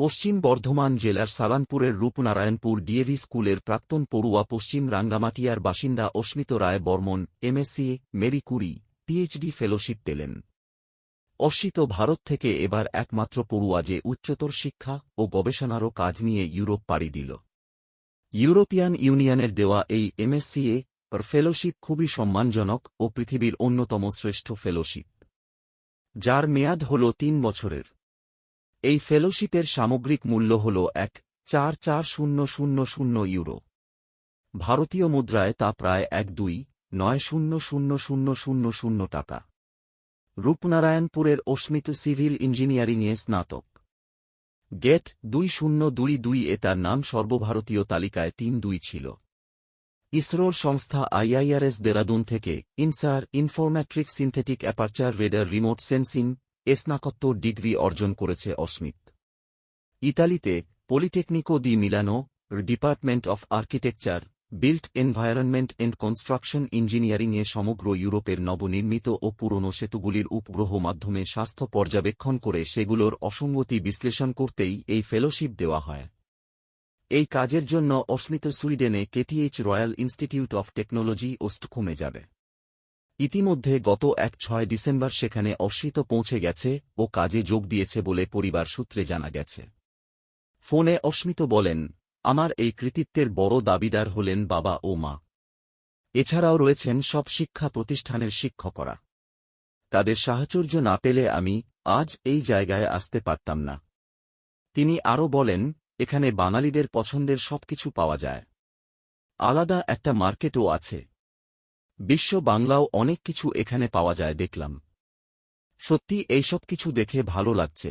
পশ্চিম বর্ধমান জেলার সালানপুরের রূপনারায়ণপুর ডিএভি স্কুলের প্রাক্তন পড়ুয়া পশ্চিম রাঙ্গামাটিয়ার বাসিন্দা Asmit Roy Barman, MSc, Marie Curie, PhD fellowship পেলেন। অস্মিত ভারত থেকে এবার একমাত্র পড়ুয়া যে উচ্চতর শিক্ষা ও গবেষণারও কাজ নিয়ে ইউরোপ পাড়ি দিল। ইউরোপিয়ান ইউনিয়নের দেওয়া এই এমএসসিএ ফেলোশিপ খুবই সম্মানজনক ও পৃথিবীর অন্যতম শ্রেষ্ঠ ফেলোশিপ। যার মেয়াদ হল তিন বছরের। এই ফেলোশিপের সামগ্রিক মূল্য হল এক চার চার শূন্য শূন্য শূন্য ইউরো। ভারতীয় মুদ্রায় তা প্রায় এক দুই নয় শূন্য শূন্য শূন্য শূন্য শূন্য টাকা। রূপনারায়ণপুরের অস্মিত সিভিল ইঞ্জিনিয়ারিংয়ে স্নাতক। গেট দুই শূন্য দুই দুই এ তার নাম সর্বভারতীয় তালিকায় তিন দুই ছিল। ইসরোর সংস্থা আইআইআরএস দেরাদুন থেকে InSAR interferometric synthetic aperture radar remote sensing স্নাতকোত্তর ডিগ্রি অর্জন করেছে অস্মিত। ইতালিতে Politecnico di Milano department of architecture built environment and construction ইঞ্জিনিয়ারিংয়ে সমগ্র ইউরোপের নবনির্মিত ও পুরনো সেতুগুলির উপগ্রহ মাধ্যমে স্বাস্থ্য পর্যবেক্ষণ করে সেগুলোর অসঙ্গতি বিশ্লেষণ করতেই এই ফেলোশিপ দেওয়া হয়। এই কাজের জন্য Asmit সুইডেনে KTH Royal Institute of Technology ও স্টকহোমে যাবে। ইতিমধ্যে গত এক ছয় ডিসেম্বর সেখানে অস্মিত পৌঁছে গেছে ও কাজে যোগ দিয়েছে বলে পরিবার সূত্রে জানা গেছে। ফোনে অস্মিত বলেন, আমার এই কৃতিত্বের বড় দাবিদার হলেন বাবা ও মা। এছাড়াও রয়েছেন সব শিক্ষা প্রতিষ্ঠানের শিক্ষকরা। তাদের সাহচর্য না পেলে আমি আজ এই জায়গায় আসতে পারতাম না। তিনি আরও বলেন, এখানে বাঙালিদের পছন্দের সবকিছু পাওয়া যায়। আলাদা একটা মার্কেটও আছে। বিশ্ব বাংলাও অনেক কিছু এখানে পাওয়া যায় দেখলাম। সত্যি এইসব কিছু দেখে ভালো লাগছে।